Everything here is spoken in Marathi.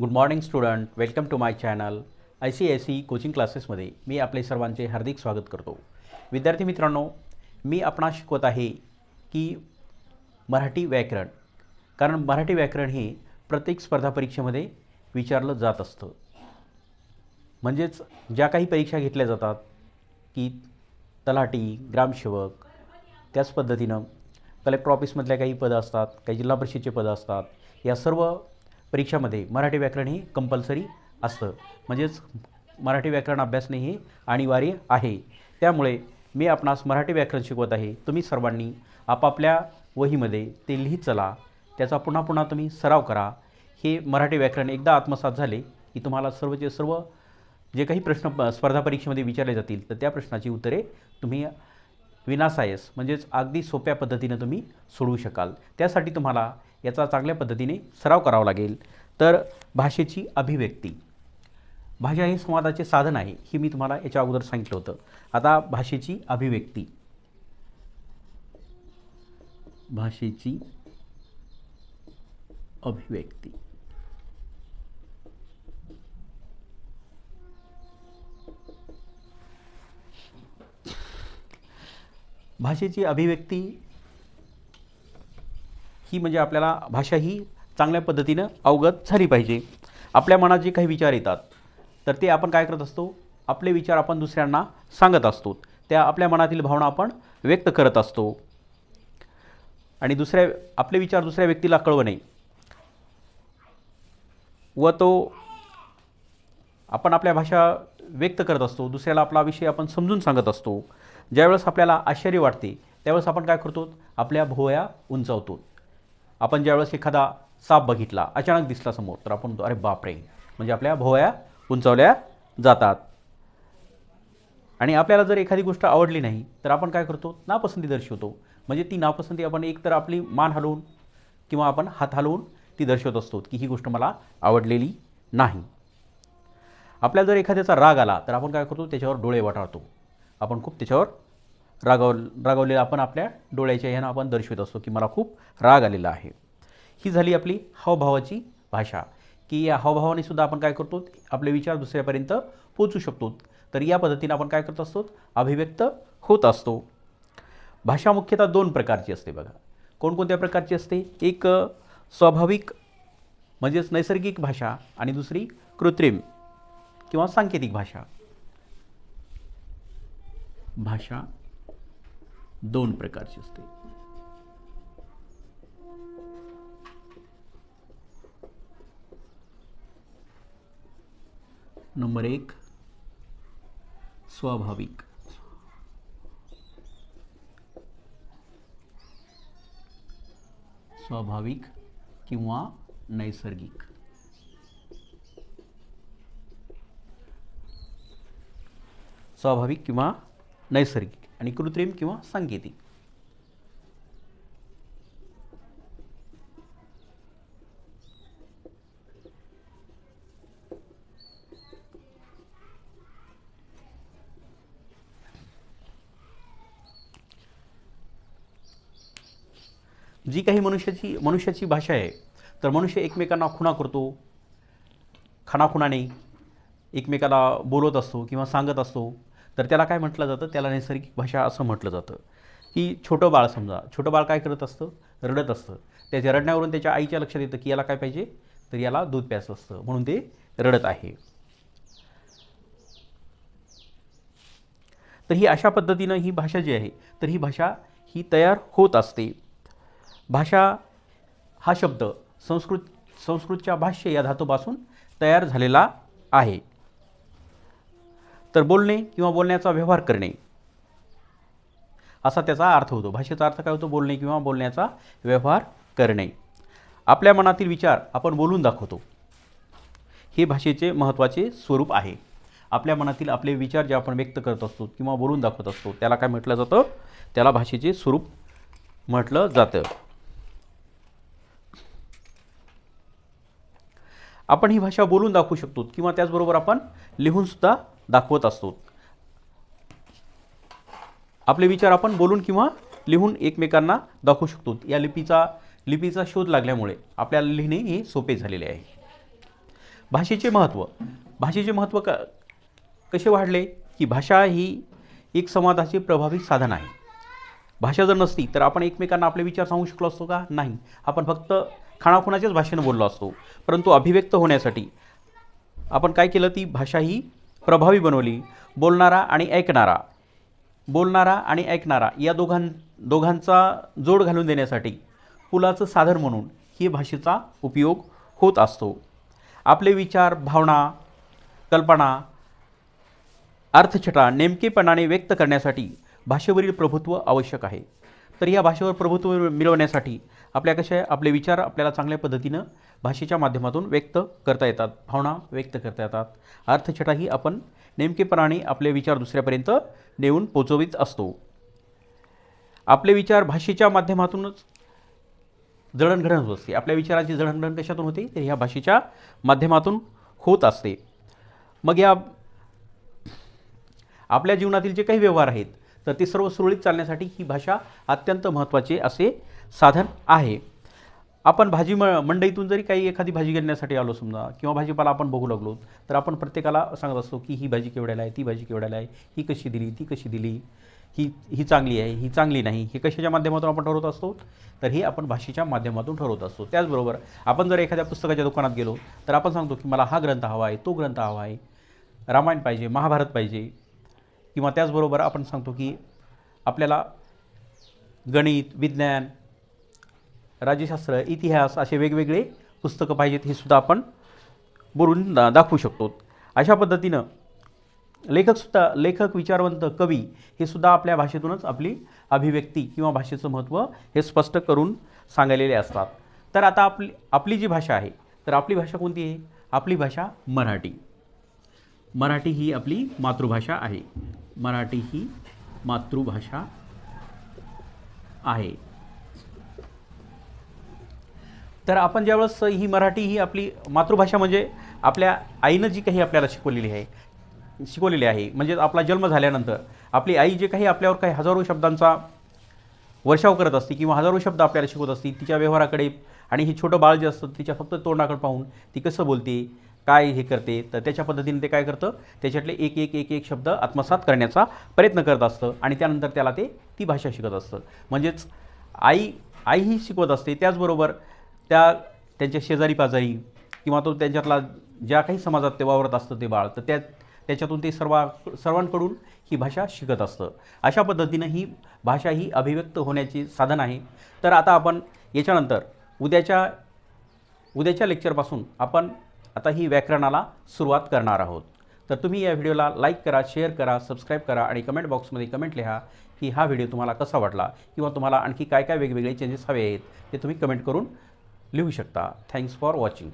Good morning student welcome to my channel I C I C coaching क्लासेसमध्ये मी आपले सर्वांचे हार्दिक स्वागत करतो. विद्यार्थी मित्रांनो मी आपणास शिकवत आहे की मराठी व्याकरण. कारण मराठी व्याकरण हे प्रत्येक स्पर्धा परीक्षेमध्ये विचारलं जात असतं. म्हणजेच ज्या काही परीक्षा घेतल्या जातात की तलाठी ग्रामसेवक त्याच पद्धतीनं कलेक्टर ऑफिसमधल्या काही पदं असतात काही जिल्हा परिषदेचे पदं असतात या सर्व परीक्षामध्ये मराठी व्याकरण हे कंपल्सरी असतं. म्हणजेच मराठी व्याकरण अभ्यासणे हे अनिवार्य आहे. त्यामुळे मी आपणास मराठी व्याकरण शिकवत आहे. तुम्ही सर्वांनी आपापल्या वहीमध्ये ते लिहित चला. त्याचा पुन्हा पुन्हा तुम्ही सराव करा. हे मराठी व्याकरण एकदा आत्मसात झाले की तुम्हाला सर्वचे सर्व जे काही प्रश्न स्पर्धा परीक्षेमध्ये विचारले जातील तर त्या प्रश्नाची उत्तरे तुम्ही विनासायस म्हणजेच अगदी सोप्या पद्धतीनं तुम्ही सोडवू शकाल. त्यासाठी तुम्हाला याचा चांगल्या पद्धतीने सराव करावा लागेल. तर भाषेची अभिव्यक्ती. भाषा हे संवादाचे साधन आहे हे मी तुम्हाला याच्या अगोदर सांगितलं होतं. आता भाषेची अभिव्यक्ती. भाषेची अभिव्यक्ती. भाषेची अभिव्यक्ती ही म्हणजे आपल्याला भाषा ही चांगल्या पद्धतीनं अवगत झाली पाहिजे. आपल्या मनात जे काही विचार येतात तर ते आपण काय करत असतो? आपले विचार आपण दुसऱ्यांना सांगत असतो. त्या आपल्या मनातील भावना आपण व्यक्त करत असतो. आणि दुसऱ्या आपले विचार दुसऱ्या व्यक्तीला कळवणे. व तो आपण आपल्या भाषा व्यक्त करत असतो. दुसऱ्याला आपला विषय आपण समजून सांगत असतो. ज्यावेळेस आपल्याला आश्चर्य वाटते त्यावेळेस आपण काय करतो? आपल्या भोवया उंचावतो. आपण ज्यावेळेस एखादा साप बघितला अचानक दिसला समोर तर आपण म्हणतो अरे बापरे! म्हणजे आपल्या भोवया उंचावल्या जातात. आणि आपल्याला जर एखादी गोष्ट आवडली नाही तर आपण काय करतो? नापसंती दर्शवतो. म्हणजे ती नापसंती आपण एकतर आपली मान हलवून किंवा आपण हात हलवून ती दर्शवत असतो की ही गोष्ट मला आवडलेली नाही. आपल्याला जर एखाद्याचा राग आला तर आपण काय करतो? त्याच्यावर डोळे वाटाळतो. आपण खूप त्याच्यावर रागाव रागावलेला आपण आपल्या डोळ्याच्या ह्यानं आपण दर्शवत असतो की मला खूप राग आलेला आहे. ही झाली आपली हावभावाची भाषा. की या हावभावाने सुद्धा आपण काय करतो आपले विचार दुसऱ्यापर्यंत पोचू शकतो. तर या पद्धतीने आपण काय करत असतो अभिव्यक्त होत असतो. भाषा मुख्यतः दोन प्रकारची असते बघा. कोणकोणत्या प्रकारची असते? एक स्वाभाविक म्हणजेच नैसर्गिक भाषा आणि दुसरी कृत्रिम किंवा सांकेतिक भाषा. भाषा दोन प्रकारची असते. नंबर एक स्वाभाविक. स्वाभाविक किंवा नैसर्गिक. स्वाभाविक किंवा नैसर्गिक. आणि कृत्रिम किंवा सांकेतिक जी काही मनुष्याची मनुष्याची भाषा आहे तर मनुष्य एकमेकांना खुणा करतो खाणाखुणाने एकमेकाला बोलत असतो किंवा सांगत असतो. तर त्याला काय म्हटलं जातं? त्याला नैसर्गिक भाषा असं म्हटलं जातं. की छोटं बाळ समजा छोटं बाळ काय करत असतं? रडत असतं. त्याच्या रडण्यावरून त्याच्या आईच्या लक्षात येतं की याला काय पाहिजे? तर याला दूध प्यायचं असतं. म्हणून ते रडत आहे. तर ही अशा पद्धतीनं ही भाषा जी आहे तर ही भाषा ही तयार होत असते. भाषा हा शब्द संस्कृत संस्कृतच्या भाष्य या धातूपासून तयार झालेला आहे. तर बोलणे किंवा बोलण्याचा व्यवहार करणे. असा त्याचा अर्थ होतो. भाषेचा अर्थ काय होतो? बोलणे किंवा बोलण्याचा व्यवहार करणे. आपल्या मनातील विचार आपण बोलून दाखवतो. हे भाषेचे महत्त्वाचे स्वरूप आहे. आपल्या मनातील आपले विचार जे आपण व्यक्त करत असतो किंवा बोलून दाखवत असतो त्याला काय म्हटलं जातं? त्याला भाषेचे स्वरूप म्हटलं जातं. आपण ही भाषा बोलून दाखवू शकतो किंवा त्याचबरोबर आपण लिहून सुद्धा दाखवत असतो. आपले विचार आपण बोलून किंवा लिहून एकमेकांना दाखवू शकतो. या लिपीचा लिपीचा शोध लागल्यामुळे आपल्याला लिहिणे हे सोपे झालेले आहे. भाषेचे महत्त्व भाषेचे महत्त्व क कसे वाढले? की भाषा ही एक संवादाचे प्रभावी साधन आहे. भाषा जर नसती तर आपण एकमेकांना आपले विचार सांगू शकलो असतो का? नाही. आपण फक्त खाणाखुणाच्याच भाषेनं बोललो असतो. परंतु अभिव्यक्त होण्यासाठी आपण काय केलं? ती भाषा ही प्रभावी बनवली. बोलणारा आणि ऐकणारा. बोलणारा आणि ऐकणारा या दोघां दोघांचा जोड घालून देण्यासाठी पुलाचं साधन म्हणून ही भाषेचा उपयोग होत असतो. आपले विचार भावना कल्पना अर्थछटा नेमकेपणाने व्यक्त करण्यासाठी भाषेवरील प्रभुत्व आवश्यक आहे. तर या भाषेवर प्रभुत्व मिळवण्यासाठी आपल्या कशा आहे? आपले विचार आपल्याला चांगल्या पद्धतीनं भाषेच्या माध्यमातून व्यक्त करता येतात. भावना व्यक्त करता येतात. अर्थछटाही आपण नेमकेपणाने आपले विचार दुसऱ्यापर्यंत नेऊन पोचवित असतो. आपले विचार भाषेच्या माध्यमातूनच जडणघडण होत असते. आपल्या विचाराची जडणघडण कशातून होते? तर ह्या भाषेच्या माध्यमातून होत असते. मग या आपल्या जीवनातील जे काही व्यवहार आहेत तर ते सर्व सुरळीत चालण्यासाठी ही भाषा अत्यंत महत्त्वाचे असे साधन आहे. आपण भाजी म मंडईतून जरी काही एखादी भाजी घेण्यासाठी आलो समजा किंवा भाजीपाला आपण बघू लागलो तर आपण प्रत्येकाला सांगत असतो की ही भाजी केवढ्याला आहे ती भाजी केवढ्याला आहे ही कशी दिली ती कशी दिली ही ही चांगली आहे ही चांगली नाही हे कशाच्या माध्यमातून आपण ठरवत असतो? तर हे आपण भाषेच्या माध्यमातून ठरवत असतो. त्याचबरोबर आपण जर एखाद्या पुस्तकाच्या दुकानात गेलो तर आपण सांगतो की मला हा ग्रंथ हवा आहे तो ग्रंथ हवा आहे रामायण पाहिजे महाभारत पाहिजे किंवा त्याचबरोबर आपण सांगतो की आपल्याला गणित विज्ञान राज्यशास्त्र इतिहास असे वेगवेगळे पुस्तकं पाहिजेत हे सुद्धा आपण बोलून दा दाखवू शकतो. अशा पद्धतीनं लेखकसुद्धा लेखक विचारवंत कवी हे सुद्धा आपल्या भाषेतूनच आपली अभिव्यक्ती किंवा भाषेचं महत्त्व हे स्पष्ट करून सांगलेले असतात. तर आता आपली आपली जी भाषा आहे तर आपली भाषा कोणती आहे? आपली भाषा मराठी. मराठी ही आपली मातृभाषा आहे. मराठी ही मातृभाषा आहे. तर आपण ज्यावेळेस ही मराठी ही आपली मातृभाषा म्हणजे आपल्या आईनं जी काही आपल्याला शिकवलेली आहे शिकवलेली आहे म्हणजे आपला जन्म झाल्यानंतर आपली आई जे काही आपल्यावर काही हजारो शब्दांचा वर्षाव करत असते किंवा हजारो शब्द आपल्याला शिकवत असते तिच्या व्यवहाराकडे आणि हे छोटं बाळ जे असतं तिच्या फक्त तोंडाकडे पाहून ती कसं बोलते काय हे करते तर त्याच्या पद्धतीने ते काय करतं त्याच्यातले एक एक एक एक शब्द आत्मसात करण्याचा प्रयत्न करत असतं आणि त्यानंतर त्याला ते ती भाषा शिकत असतं. म्हणजेच आई आई ही शिकवत असते त्याचबरोबर त्या त्यांच्या शेजारी पाजारी किंवा तो त्यांच्यातला ज्या काही समाजात ते वावरत असतं ते बाळ तर त्या त्याच्यातून ते सर्व सर्वांकडून ही भाषा शिकत असतं. अशा पद्धतीनं ही भाषा ही अभिव्यक्त होण्याची साधन आहे. तर आता आपण याच्यानंतर उद्याच्या उद्याच्या लेक्चरपासून आपण आता ही व्याकरणाला सुरुवात करणार आहोत. तर तुम्ही या व्हिडिओला लाईक करा शेअर करा सबस्क्राईब करा आणि कमेंट बॉक्समध्ये कमेंट लिहा की हा व्हिडिओ तुम्हाला कसा वाटला किंवा तुम्हाला आणखी काय काय वेगवेगळे चेंजेस हवे आहेत ते तुम्ही कमेंट करून लिहू शकता. Thanks for watching